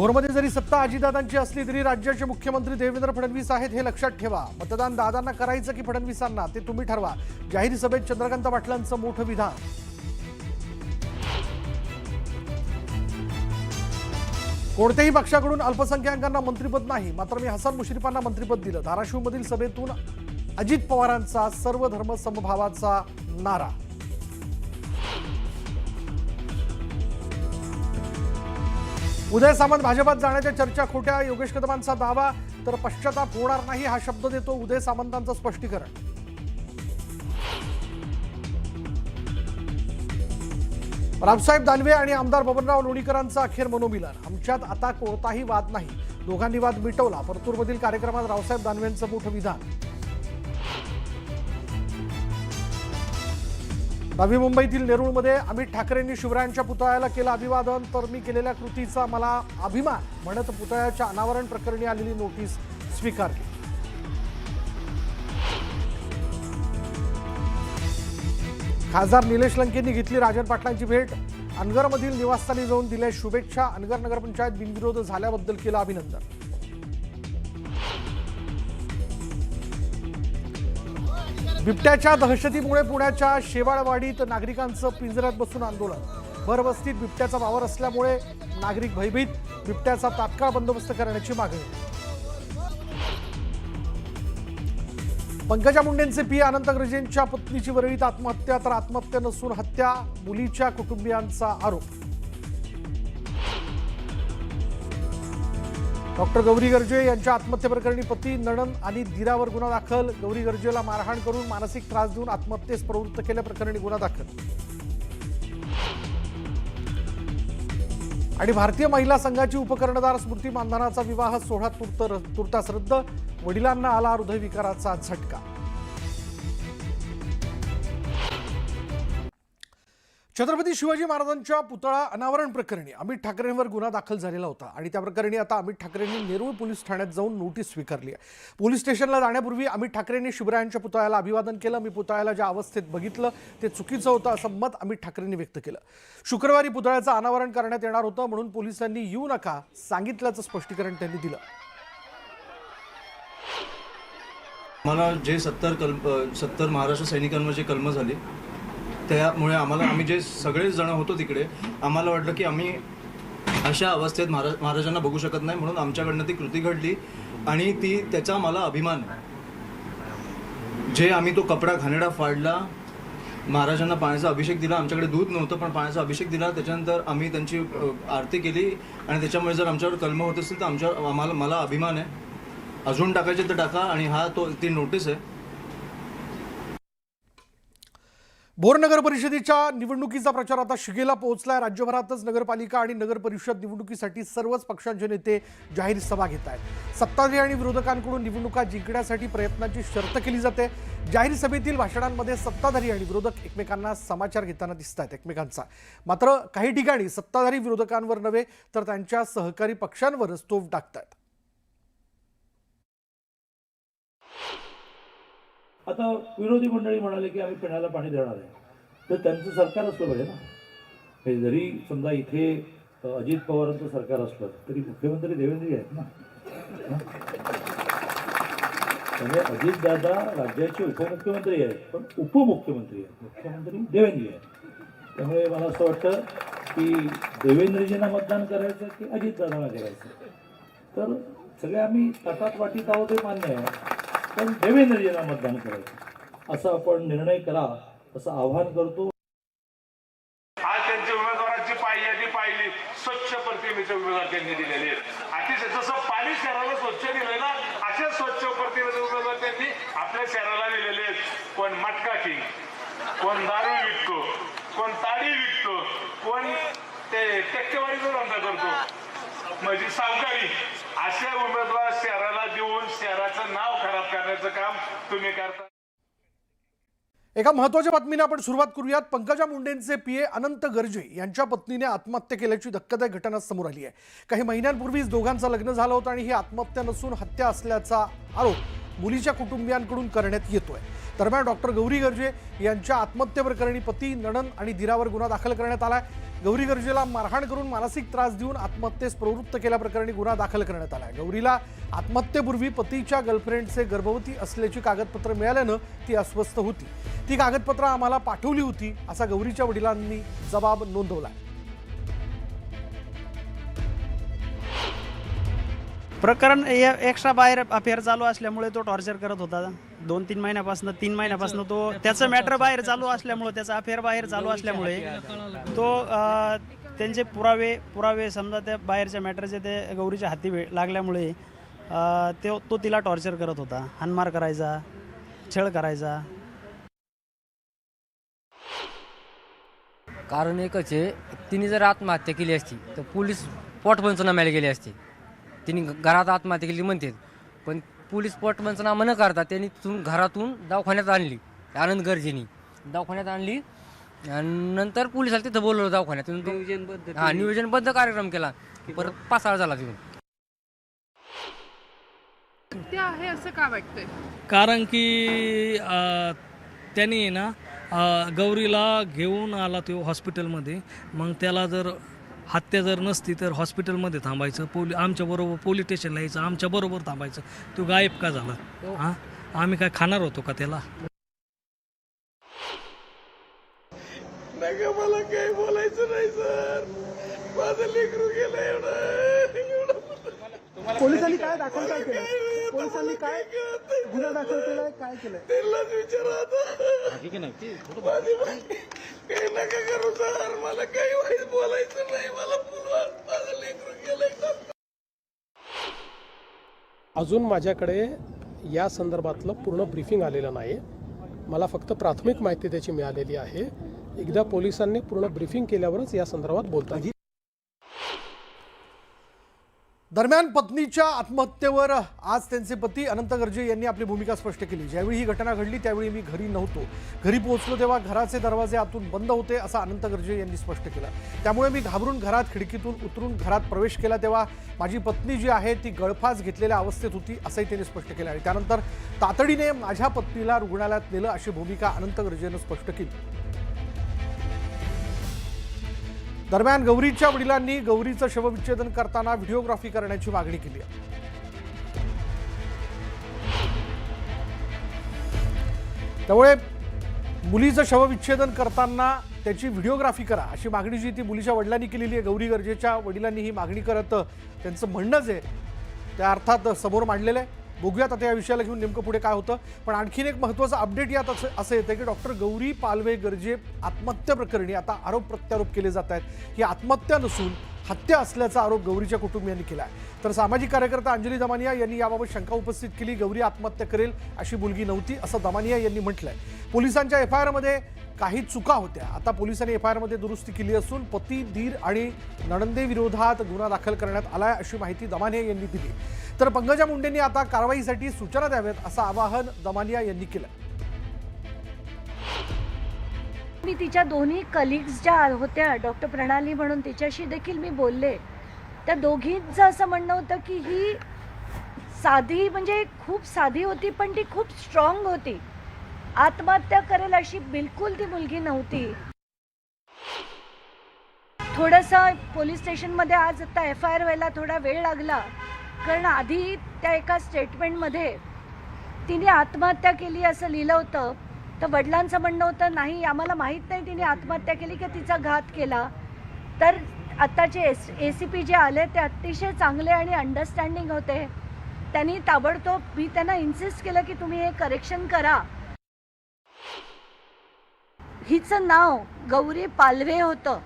भोरमध्ये जरी सत्ता अजितदादांची असली तरी राज्याचे मुख्यमंत्री देवेंद्र फडणवीस आहेत हे लक्षात ठेवा. मतदान दादांना करायचं की फडणवीसांना ते तुम्ही ठरवा. जाहीर सभेत चंद्रकांत पाटलांचं मोठं विधान. कोणत्याही पक्षाकडून अल्पसंख्याकांना मंत्रिपद नाही. मात्र मी हसन मुश्रीफांना मंत्रिपद दिलं. धाराशिवमधील सभेतून अजित पवारांचा सर्वधर्म समभावाचा नारा. उदय सामंत भाजपात जाण्याच्या चर्चा खोट्या योगेश कदमांचा दावा तर पश्चाताप होणार नाही हा शब्द देतो उदय सामंतांचं स्पष्टीकरण. रामसाहेब दानवे आणि आमदार बबनराव लोणीकरांचा अखेर मनोमिलन. आमच्यात आता कोणताही वाद नाही. दोघांनी वाद मिटवला. परतूरमधील कार्यक्रमात रावसाहेब दानवेंचं मोठं विधान नवी मुंबईतील नेरूळमध्ये अमित ठाकरेंनी शिवरायांच्या पुतळ्याला केलं अभिवादन तर मी केलेल्या कृतीचा मला अभिमान म्हणत पुतळ्याच्या अनावरण प्रकरणी आलेली नोटीस स्वीकारली खासदार निलेश लंकेंनी घेतली राजन पाटलांची भेट. अनगरमधील निवासस्थानी जाऊन दिल्या शुभेच्छा. अनगर नगरपंचायत बिनविरोध झाल्याबद्दल केलं अभिनंदन. बिबट्याच्या दहशतीमुळे पुण्याच्या शेवाळवाडीत नागरिकांचं पिंजऱ्यात बसून आंदोलन. भरवस्तीत बिबट्याचा वावर असल्यामुळे नागरिक भयभीत. बिबट्याचा तात्काळ बंदोबस्त करण्याची मागणी. पंकजा मुंडेंचे पी अनंत गर्जेंच्या पत्नीची वरळीत आत्महत्या तर आत्महत्या नसून हत्या मुलीच्या कुटुंबियांचा आरोप. डॉक्टर गौरी गर्जे यांच्या आत्महत्येप्रकरणी पती नणन आणि दिरावर गुन्हा दाखल. गौरी गर्जेला मारहाण करून मानसिक त्रास देऊन आत्महत्येस प्रवृत्त केल्याप्रकरणी गुन्हा दाखल. आणि भारतीय महिला संघाची उपकर्णधार स्मृती मानधनाचा विवाह सोहळा तुर्त तुर्तास रद्द. वडिलांना आला हृदयविकाराचा झटका. छत्रपती शिवाजी महाराजांच्या पुतळा अनावरण प्रकरणी अमित ठाकरेंवर गुन्हा दाखल झालेला होता आणि त्या प्रकरणी आता अमित ठाकरेंनी नेरूळ पोलीस ठाण्यात जाऊन नोटीस स्वीकारली आहे. पोलीस स्टेशनला जाण्यापूर्वी अमित ठाकरेंनी शिवरायांच्या पुतळ्याला अभिवादन केलं. मी पुतळ्याला ज्या अवस्थेत बघितलं ते चुकीचं होतं असं मत अमित ठाकरेंनी व्यक्त केलं. शुक्रवारी पुतळ्याचं अनावरण करण्यात येणार होतं म्हणून पोलिसांनी येऊ नका सांगितल्याचं स्पष्टीकरण त्यांनी दिलं. मला जे सत्तर कल्प सत्तर महाराष्ट्र सैनिकांवर जे कलम झाली त्यामुळे आम्हाला आम्ही जे सगळेच जण होतो तिकडे आम्हाला वाटलं की आम्ही अशा अवस्थेत महाराज महाराजांना बघू शकत नाही म्हणून आमच्याकडनं ती कृती घडली आणि ती त्याचा मला अभिमान जे आम्ही तो कपडा घाणेडा फाडला महाराजांना पाण्याचा अभिषेक दिला आमच्याकडे दूध नव्हतं पण पाण्याचा अभिषेक दिला त्याच्यानंतर आम्ही त्यांची आरती केली आणि त्याच्यामुळे जर आमच्यावर कलम होत असतील तर आमच्या आम्हाला मला अभिमान आहे. अजून टाकायचे तर टाका आणि हा तो ती नोटीस आहे. भोर नगर परिषदेच्या निवडणुकीचा प्रचार आता शिगेला पोहोचलाय. राज्यभरातच नगरपालिका आणि नगर परिषद निवडणुकीसाठी सर्वच पक्षांचे नेते जाहीर सभा घेत आहेत. सत्ताधारी आणि विरोधकांकडून निवडणुका जिंकण्यासाठी प्रयत्नाची शर्त केली जाते. जाहीर सभेतील भाषणांमध्ये सत्ताधारी आणि विरोधक एकमेकांना समाचार घेताना दिसत आहेत एकमेकांचा. मात्र काही ठिकाणी सत्ताधारी विरोधकांवर नव्हे तर त्यांच्या सहकारी पक्षांवरच तोफ टाकतात आता विरोधी मंडळी म्हणाले की आम्ही पिण्याला पाणी देणार आहे. तर त्यांचं सरकार असलं पाहिजे ना. हे जरी समजा इथे अजित पवारांचं सरकार असलं तरी मुख्यमंत्री देवेंद्रजी आहेत ना. म्हणजे अजितदादा राज्याचे उपमुख्यमंत्री आहेत पण उपमुख्यमंत्री आहेत. मुख्यमंत्री देवेंद्री आहेत. त्यामुळे मला असं वाटतं की देवेंद्रजींना मतदान करायचं की अजितदादांना करायचं तर सगळे आम्ही ताटात वाटीत आहोत हे मान्य आहे. पण देवेंद्रजींना मतदान करायचं. असं आपण निर्णय करा असं आवाहन करतो. आज त्यांची उमेदवाराची पाययादी पाहिली. स्वच्छ प्रतिमेचे उमेदवार त्यांनी दिलेले आहेत. अतिशय जसं पाणी शहराला स्वच्छ दिलंय ना असे स्वच्छ प्रतिमेचे उमेदवार त्यांनी आपल्या शहराला दिलेले आहेत. कोण मटका किंग कोण दारू विकतो कोण ताडी विकतो कोण ते टक्केवारीचा धंदा करतो. म्हणजे सावकारी असे उमेदवार शहराला देऊन शहराचं नाव खराब करण्याचं काम तुम्ही करता. एका महत्त्वाच्या बातमीने आपण सुरुवात करूयात. पंकजा मुंडेंचे पीए अनंत गर्जे यांच्या पत्नीने आत्महत्या केल्याची धक्कादायक घटना समोर आली आहे. काही महिन्यांपूर्वीच दोघांचं लग्न झालं होतं आणि ही आत्महत्या नसून हत्या असल्याचा आरोप मुलीच्या कुटुंबियांकडून करण्यात येतोय. दरम्यान डॉक्टर गौरी गर्जे यांच्या आत्महत्येप्रकरणी पती नणन आणि दिरावर गुन्हा दाखल करण्यात आलाय. गौरी गर्जेला मारहाण करून मानसिक त्रास देऊन आत्महत्येस प्रवृत्त केल्याप्रकरणी गुन्हा दाखल करण्यात आलाय. गौरीला आत्महत्येपूर्वी पतीच्या गर्लफ्रेंडचे गर्भवती असल्याची कागदपत्र मिळाल्यानं ती अस्वस्थ होती. ती कागदपत्र आम्हाला पाठवली होती असा गौरीच्या वडिलांनी जबाब नोंदवलाय. प्रकरण ए- एक्स्ट्रा बाहेर अफेअर चालू असल्यामुळे तो टॉर्चर करत होता. दोन तीन महिन्यापासून तीन महिन्यापासून तो त्याचं मॅटर बाहेर चालू असल्यामुळे त्याचा अफेअर बाहेर चालू असल्यामुळे तो त्यांचे पुरावे पुरावे समजा त्या बाहेरच्या मॅटरचे ते गौरीच्या हाती वे- लागल्यामुळे तो ते तो तिला टॉर्चर करत होता. हानमार करायचा छळ करायचा. कारण एकच आहे तिने जर आत्महत्या केली असती तर पोलीस पोट पंचनाम्याला गेली असती. तिने घरात आत्महत्या केली म्हणते पण पोलीस पोट पंचनामा न करता त्यांनी तिथून घरातून दवाखान्यात आणली आनंद गरजेनी. दवाखान्यात आणली आणि नंतर पोलिसाला तिथं बोलवलं दवाखान्यात. हा नियोजनबद्ध कार्यक्रम केला. परत पासाळ झाला तिथून. ते आहे असं का वाटतंय? कारण की अ, त्यांनी आहे ना अ, गौरीला घेऊन आला तो हॉस्पिटलमध्ये मग त्याला जर हत्या जर नसती तर हॉस्पिटलमध्ये थांबायचं पोली आमच्याबरोबर पोलीस स्टेशनला यायचं आमच्याबरोबर थांबायचं. तो गायब का झाला? हां. आम्ही काय खाणार होतो का त्याला? नका मला काही बोलायचं नाही सर. माझं लेकरू गेलं एवढं पोलिसांनी काय दाखल काय केलं? पोलिसांनी काय गुन्हा दाखल केलाय? काय केलंय? त्यांनाच विचारा काही नका करू सर. मला काही वाईट बोलायचं नाही. मला बोलवा माझं लेकरू गेलंय. अजून माझ्याकडे या संदर्भातलं पूर्ण ब्रीफिंग आलेलं नाही मला फक्त प्राथमिक माहिती त्याची मिळालेली आहे. एकदा पोलिसांनी पूर्ण ब्रीफिंग केल्यावरच या संदर्भात बोलता येईल दरम्यान पत्नीच्या आत्महत्येवर आज त्यांचे पती अनंत गर्जे यांनी आपली भूमिका स्पष्ट केली. ज्यावेळी ही घटना घडली त्यावेळी मी घरी नव्हतो. घरी पोहोचलो तेव्हा घराचे दरवाजे आतून बंद होते असं अनंत गर्जे यांनी स्पष्ट केलं. त्यामुळे मी घाबरून घरात खिडकीतून उतरून घरात प्रवेश केला तेव्हा माझी पत्नी जी आहे ती गळफास घेतलेल्या अवस्थेत होती असंही त्यांनी स्पष्ट केलं. आणि त्यानंतर तातडीने माझ्या पत्नीला रुग्णालयात नेलं अशी भूमिका अनंत गर्जेनं स्पष्ट केली. दरम्यान गौरीच्या वडिलांनी गौरीचं शवविच्छेदन करताना व्हिडिओग्राफी करण्याची मागणी केली आहे. त्यामुळे मुलीचं शवविच्छेदन करताना त्याची व्हिडिओग्राफी करा अशी मागणी जी ती मुलीच्या वडिलांनी केलेली आहे. गौरी गरजेच्या वडिलांनी ही मागणी करत त्यांचं म्हणणंच आहे. त्या अर्थात समोर मांडलेलं आहे. बघूयात आता या विषयाला घेऊन नेमकं पुढे काय होतं. पण आणखीन एक महत्त्वाचं अपडेट यात असं असं येतं की डॉक्टर गौरी पालवे गर्जे आत्महत्या प्रकरणी आता आरोप प्रत्यारोप केले जात आहेत. ही आत्महत्या नसून हत्या असल्याचा आरोप गौरीच्या कुटुंबियांनी केला आहे. तर सामाजिक कार्यकर्ता अंजली दमानिया यांनी याबाबत शंका उपस्थित केली. गौरी आत्महत्या करेल अशी मुलगी नव्हती असं दमानिया यांनी म्हटलंय. पोलिसांच्या एफ आय आरमध्ये काही चुका होत्या. आता पोलिसांनी एफ आय आरमध्ये दुरुस्ती केली असून पती धीर आणि नणंदे विरोधात गुन्हा दाखल करण्यात आलाय अशी माहिती दमानिया यांनी दिली. तर पंकजा मुंडेंनी आता कारवाईसाठी सूचना द्याव्यात असं आवाहन दमानिया यांनी केलं मी तिच्या दोन्ही कलिग्स ज्या होत्या डॉक्टर प्रणाली म्हणून तिच्याशी देखील मी बोलले. त्या दोघींचं असं म्हणणं होतं की ही साधी म्हणजे खूप साधी होती पण ती खूप स्ट्रॉंग होती. आत्महत्या करेल अशी बिलकुल ती मुलगी नव्हती. थोडंसं पोलीस स्टेशनमध्ये आज आता एफ आय आर व्हायला थोडा वेळ लागला. कारण आधी त्या एका स्टेटमेंटमध्ये तिने आत्महत्या केली असं लिहिलं होतं. तर वडिलांचं म्हणणं होतं नाही आम्हाला माहीत नाही तिने आत्महत्या केली की तिचा घात केला. तर आत्ताचे एस ए सी पी जे आले ते अतिशय चांगले आणि अंडरस्टँडिंग होते. त्यांनी ताबडतोब मी त्यांना इन्सिस्ट केलं की तुम्ही हे करेक्शन करा. हिचं नाव गौरी पालवे होतं.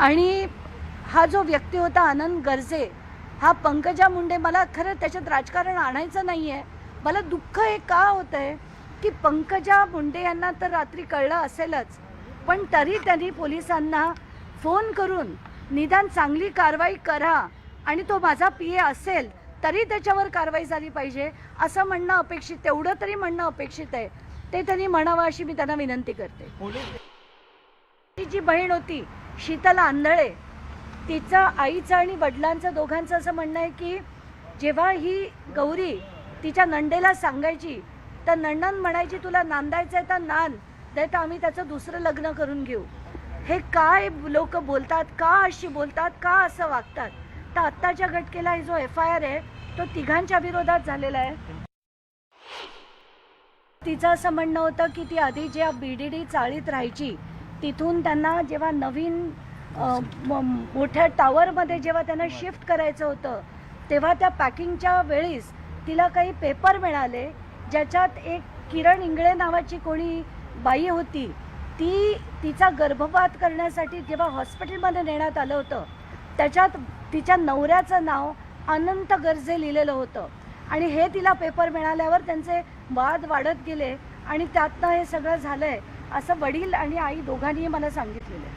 आणि हा जो व्यक्ती होता आनंद गर्जे हा पंकजा मुंडे मला खरं त्याच्यात राजकारण आणायचं नाही आहे मला दुःख हे का होतं आहे की पंकजा मुंडे यांना तर रात्री कळलं असेलच. पण तरी त्यांनी पोलिसांना फोन करून निदान चांगली कारवाई करा आणि तो माझा पी ए असेल तरी त्याच्यावर कारवाई झाली पाहिजे. असं म्हणणं अपेक्षित तेवढं तरी म्हणणं अपेक्षित आहे. ते त्यांनी म्हणावं अशी मी त्यांना विनंती करते. ती जी बहीण होती शीतल आंधळे तिचं आईचं आणि वडिलांचं दोघांचं असं म्हणणं आहे की जेव्हा ही गौरी तिच्या नंडेला सांगायची तर नंदन म्हणायची तुला नांदायचं आहे तर नांद नाही तर आम्ही त्याचं दुसरं लग्न करून घेऊ. हे काय लोक बोलतात का अशी बोलतात का असं वागतात? तर आत्ताच्या घटकेला जो एफ आय आर आहे तो तिघांच्या विरोधात झालेला आहे. तिचं असं म्हणणं होतं की ती आधी ज्या बी डी डी चाळीत राहायची तिथून त्यांना जेव्हा नवीन मोठ्या टावरमध्ये जेव्हा त्यांना शिफ्ट करायचं होतं तेव्हा त्या पॅकिंगच्या वेळीस तिला काही पेपर मिळाले ज्याच्यात एक किरण इंगळे नावाची कोणी बाई होती ती तिचा गर्भपात करण्यासाठी जेव्हा हॉस्पिटलमध्ये नेण्यात आलं होतं त्याच्यात तिच्या नवऱ्याचं नाव अनंत गर्जे लिहिलेलं होतं. आणि हे तिला पेपर मिळाल्यावर त्यांचे वाद वाढत गेले आणि त्यातनं हे सगळं झालंय असं वडील आणि आई दोघांनीही मला सांगितलेलं आहे.